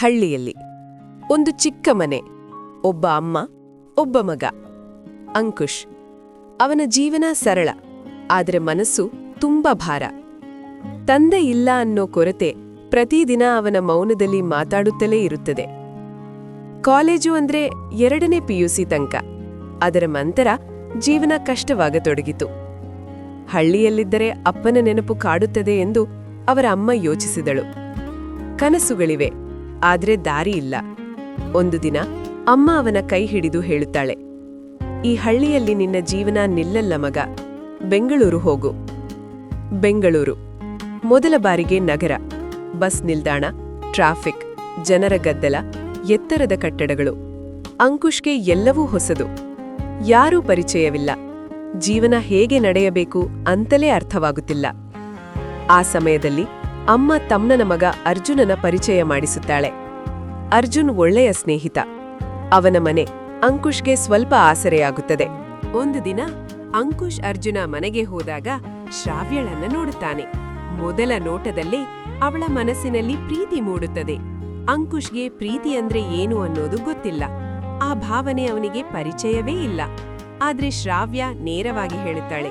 ಹಳ್ಳಿಯಲ್ಲಿ. ಒಂದು ಚಿಕ್ಕ ಮನೆ, ಒಬ್ಬ ಅಮ್ಮ, ಒಬ್ಬ ಮಗ, ಅಂಕುಶ್. ಅವನ ಜೀವನ ಸರಳ, ಆದರೆ ಮನಸ್ಸು ತುಂಬಾ ಭಾರ. ತಂದೆ ಇಲ್ಲ ಅನ್ನೋ ಕೊರತೆ ಪ್ರತಿದಿನ ಅವನ ಮೌನದಲ್ಲಿ ಮಾತಾಡುತ್ತಲೇ ಇರುತ್ತದೆ. ಕಾಲೇಜು ಅಂದ್ರೆ ಎರಡನೇ ಪಿಯುಸಿ ತನಕ, ಅದರ ನಂತರ ಜೀವನ ಕಷ್ಟವಾಗತೊಡಗಿತು. ಹಳ್ಳಿಯಲ್ಲಿದ್ದರೆ ಅಪ್ಪನ ನೆನಪು ಕಾಡುತ್ತದೆ ಎಂದು ಅವರ ಅಮ್ಮ ಯೋಚಿಸಿದಳು. ಕನಸುಗಳಿವೆ. ಆದ್ರೆ ದಾರಿ ಇಲ್ಲ. ಒಂದು ದಿನ ಅಮ್ಮ ಅವನ ಕೈ ಹಿಡಿದು ಹೇಳುತ್ತಾಳೆ, ಈ ಹಳ್ಳಿಯಲ್ಲಿ ನಿನ್ನ ಜೀವನ ನಿಲ್ಲಲ್ಲ ಮಗ, ಬೆಂಗಳೂರು ಹೋಗು. ಬೆಂಗಳೂರು, ಮೊದಲ ಬಾರಿಗೆ ನಗರ, ಬಸ್ ನಿಲ್ದಾಣ, ಟ್ರಾಫಿಕ್, ಜನರ ಗದ್ದಲ, ಎತ್ತರದ ಕಟ್ಟಡಗಳು, ಅಂಕುಶ್ಗೆ ಎಲ್ಲವೂ ಹೊಸದು, ಯಾರೂ ಪರಿಚಯವಿಲ್ಲ, ಜೀವನ ಹೇಗೆ ನಡೆಯಬೇಕು ಅಂತಲೇ ಅರ್ಥವಾಗುತ್ತಿಲ್ಲ. ಆ ಸಮಯದಲ್ಲಿ ಅಮ್ಮ ತಮ್ಮನ ಮಗ ಅರ್ಜುನನ ಪರಿಚಯ ಮಾಡಿಸುತ್ತಾಳೆ. ಅರ್ಜುನ್ ಒಳ್ಳೆಯ ಸ್ನೇಹಿತ. ಅವನ ಮನೆ ಅಂಕುಶ್ಗೆ ಸ್ವಲ್ಪ ಆಸರೆಯಾಗುತ್ತದೆ. ಒಂದು ದಿನ ಅಂಕುಶ್ ಅರ್ಜುನ ಮನೆಗೆ ಹೋದಾಗ ಶ್ರಾವ್ಯಳನ್ನ ನೋಡುತ್ತಾನೆ. ಮೊದಲ ನೋಟದಲ್ಲೇ ಅವಳ ಮನಸ್ಸಿನಲ್ಲಿ ಪ್ರೀತಿ ಮೂಡುತ್ತದೆ. ಅಂಕುಶ್ಗೆ ಪ್ರೀತಿ ಅಂದ್ರೆ ಏನು ಅನ್ನೋದು ಗೊತ್ತಿಲ್ಲ. ಆ ಭಾವನೆ ಅವನಿಗೆ ಪರಿಚಯವೇ ಇಲ್ಲ. ಆದ್ರೆ ಶ್ರಾವ್ಯ ನೇರವಾಗಿ ಹೇಳುತ್ತಾಳೆ,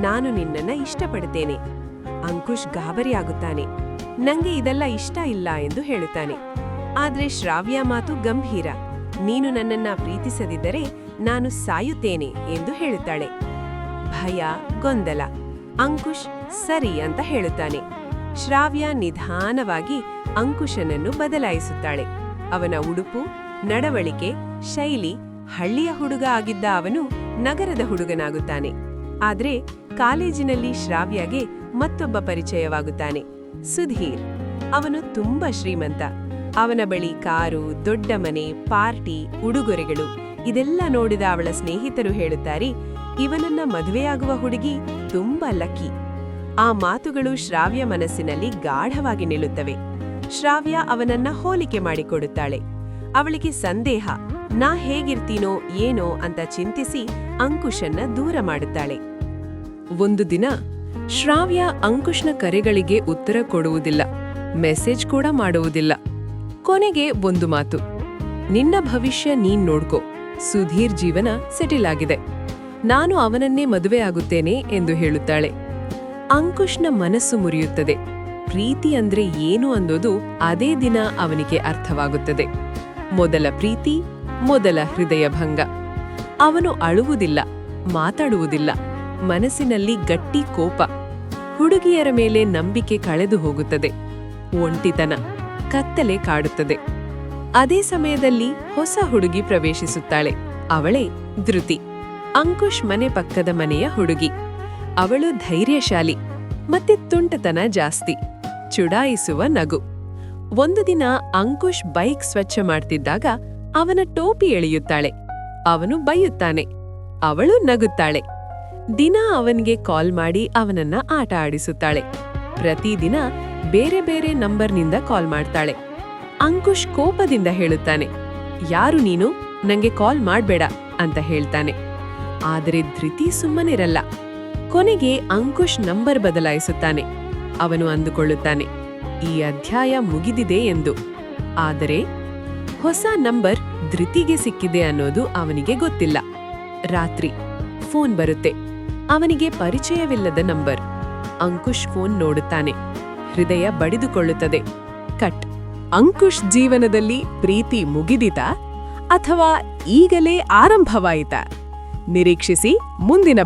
ನಾನು ನಿನ್ನನ್ನ ಇಷ್ಟಪಡುತ್ತೇನೆ ಅಂಕುಶ್ ಗಾಬರಿಯಾಗುತ್ತಾನೆ. ನಂಗೆ ಇದೆಲ್ಲ ಇಷ್ಟ ಇಲ್ಲ ಎಂದು ಹೇಳುತ್ತಾನೆ. ಆದ್ರೆ ಶ್ರಾವ್ಯ ಮಾತು ಗಂಭೀರ. ನೀನು ನನ್ನನ್ನ ಪ್ರೀತಿಸದಿದ್ದರೆ ನಾನು ಸಾಯುತ್ತೇನೆ ಎಂದು ಹೇಳುತ್ತಾಳೆ. ಭಯ, ಗೊಂದಲ. ಅಂಕುಶ್ ಸರಿ ಅಂತ ಹೇಳುತ್ತಾನೆ. ಶ್ರಾವ್ಯ ನಿಧಾನವಾಗಿ ಅಂಕುಶನನ್ನು ಬದಲಾಯಿಸುತ್ತಾಳೆ. ಅವನ ಉಡುಪು, ನಡವಳಿಕೆ, ಶೈಲಿ, ಹಳ್ಳಿಯ ಹುಡುಗ ಆಗಿದ್ದ ಅವನು ನಗರದ ಹುಡುಗನಾಗುತ್ತಾನೆ. ಆದ್ರೆ ಕಾಲೇಜಿನಲ್ಲಿ ಶ್ರಾವ್ಯಗೆ ಮತ್ತೊಬ್ಬ ಪರಿಚಯವಾಗುತ್ತಾನೆ. ಸುಧೀರ್. ಅವನು ತುಂಬಾ ಶ್ರೀಮಂತ. ಅವನ ಬಳಿ ಕಾರು, ದೊಡ್ಡ ಮನೆ, ಪಾರ್ಟಿ, ಉಡುಗೊರೆಗಳು, ಇದೆಲ್ಲ ನೋಡಿದ ಅವಳ ಸ್ನೇಹಿತರು ಹೇಳುತ್ತಾರೆ, ಇವನನ್ನ ಮದುವೆಯಾಗುವ ಹುಡುಗಿ ತುಂಬಾ ಲಕ್ಕಿ. ಆ ಮಾತುಗಳು ಶ್ರಾವ್ಯ ಮನಸ್ಸಿನಲ್ಲಿ ಗಾಢವಾಗಿ ನಿಲ್ಲುತ್ತವೆ. ಶ್ರಾವ್ಯ ಅವನನ್ನ ಹೋಲಿಕೆ ಮಾಡಿಕೊಡುತ್ತಾಳೆ. ಅವಳಿಗೆ ಸಂದೇಹ, ನಾ ಹೇಗಿರ್ತೀನೋ, ಏನೋ ಅಂತ ಚಿಂತಿಸಿ ಅಂಕುಶನ್ನ ದೂರ ಮಾಡುತ್ತಾಳೆ. ಒಂದು ದಿನ ಶ್ರಾವ್ಯ ಅಂಕುಶ್ನ ಕರೆಗಳಿಗೆ ಉತ್ತರ ಕೊಡುವುದಿಲ್ಲ, ಮೆಸೇಜ್ ಕೂಡ ಮಾಡುವುದಿಲ್ಲ. ಕೊನೆಗೆ ಒಂದು ಮಾತು. ನಿನ್ನ ಭವಿಷ್ಯ ನೀನ್ ನೋಡ್ಕೋ. ಸುಧೀರ್ ಜೀವನ ಸೆಟಿಲ್ ಆಗಿದೆ. ನಾನು ಅವನನ್ನೇ ಮದುವೆಯಾಗುತ್ತೇನೆ ಎಂದು ಹೇಳುತ್ತಾಳೆ. ಅಂಕುಶ್ನ ಮನಸ್ಸು ಮುರಿಯುತ್ತದೆ. ಪ್ರೀತಿ ಅಂದ್ರೆ ಏನು ಅನ್ನೋದು ಅದೇ ದಿನ ಅವನಿಗೆ ಅರ್ಥವಾಗುತ್ತದೆ. ಮೊದಲ ಪ್ರೀತಿ, ಮೊದಲ ಹೃದಯ ಭಂಗ ಅವನು ಅಳುವುದಿಲ್ಲ, ಮಾತಾಡುವುದಿಲ್ಲ. ಮನಸ್ಸಿನಲ್ಲಿ ಗಟ್ಟಿ ಕೋಪ. ಹುಡುಗಿಯರ ಮೇಲೆ ನಂಬಿಕೆ ಕಳೆದು ಹೋಗುತ್ತದೆ. ಒಂಟಿತನ, ಕತ್ತಲೆ ಕಾಡುತ್ತದೆ. ಅದೇ ಸಮಯದಲ್ಲಿ ಹೊಸ ಹುಡುಗಿ ಪ್ರವೇಶಿಸುತ್ತಾಳೆ. ಅವಳೇ ಧೃತಿ. ಅಂಕುಶ್ ಮನೆ ಪಕ್ಕದ ಮನೆಯ ಹುಡುಗಿ. ಅವಳು ಧೈರ್ಯಶಾಲಿ, ಮತ್ತೆ ತುಂಟತನ ಜಾಸ್ತಿ. ಚುಡಾಯಿಸುವ ನಗು. ಒಂದು ದಿನ ಅಂಕುಶ್ ಬೈಕ್ ಸ್ವಚ್ಛ ಮಾಡ್ತಿದ್ದಾಗ ಅವನ ಟೋಪಿ ಎಳೆಯುತ್ತಾಳೆ. ಅವನು ಬೈಯುತ್ತಾನೆ. ಅವಳು ನಗುತ್ತಾಳೆ. ದಿನ ಅವನಿಗೆ ಕಾಲ್ ಮಾಡಿ ಅವನನ್ನ ಆಟ ಆಡಿಸುತ್ತಾಳೆ. ಪ್ರತಿದಿನ ಬೇರೆ ಬೇರೆ ನಂಬರ್ನಿಂದ ಕಾಲ್ ಮಾಡ್ತಾಳೆ. ಅಂಕುಶ್ ಕೋಪದಿಂದ ಹೇಳುತ್ತಾನೆ, ಯಾರು ನೀನು? ನಂಗೆ ಕಾಲ್ ಮಾಡ್ಬೇಡ, ಅಂತ ಹೇಳ್ತಾನೆ. ಆದರೆ ಧೃತಿ ಸುಮ್ಮನಿರಲ್ಲ. ಕೊನೆಗೆ ಅಂಕುಶ್ ನಂಬರ್ ಬದಲಾಯಿಸುತ್ತಾನೆ. ಅವನು ಅಂದುಕೊಳ್ಳುತ್ತಾನೆ, ಈ ಅಧ್ಯಾಯ ಮುಗಿದಿದೆ ಎಂದು. ಆದರೆ ಹೊಸ ನಂಬರ್ ಧೃತಿಗೆ ಸಿಕ್ಕಿದೆ ಅನ್ನೋದು ಅವನಿಗೆ ಗೊತ್ತಿಲ್ಲ. ರಾತ್ರಿ ಫೋನ್ ಬರುತ್ತೆ. ಅವನಿಗೆ ಪರಿಚಯವಿಲ್ಲದ ನಂಬರ್. ಅಂಕುಶ್ ಫೋನ್ ನೋಡುತ್ತಾನೆ. ಹೃದಯ ಬಡಿದುಕೊಳ್ಳುತ್ತದೆ. ಕಟ್. ಅಂಕುಶ್ ಜೀವನದಲ್ಲಿ ಪ್ರೀತಿ ಮುಗಿದಿತಾ? ಅಥವಾ ಈಗಲೇ ಆರಂಭವಾಯಿತಾ? ನಿರೀಕ್ಷಿಸಿ ಮುಂದಿನ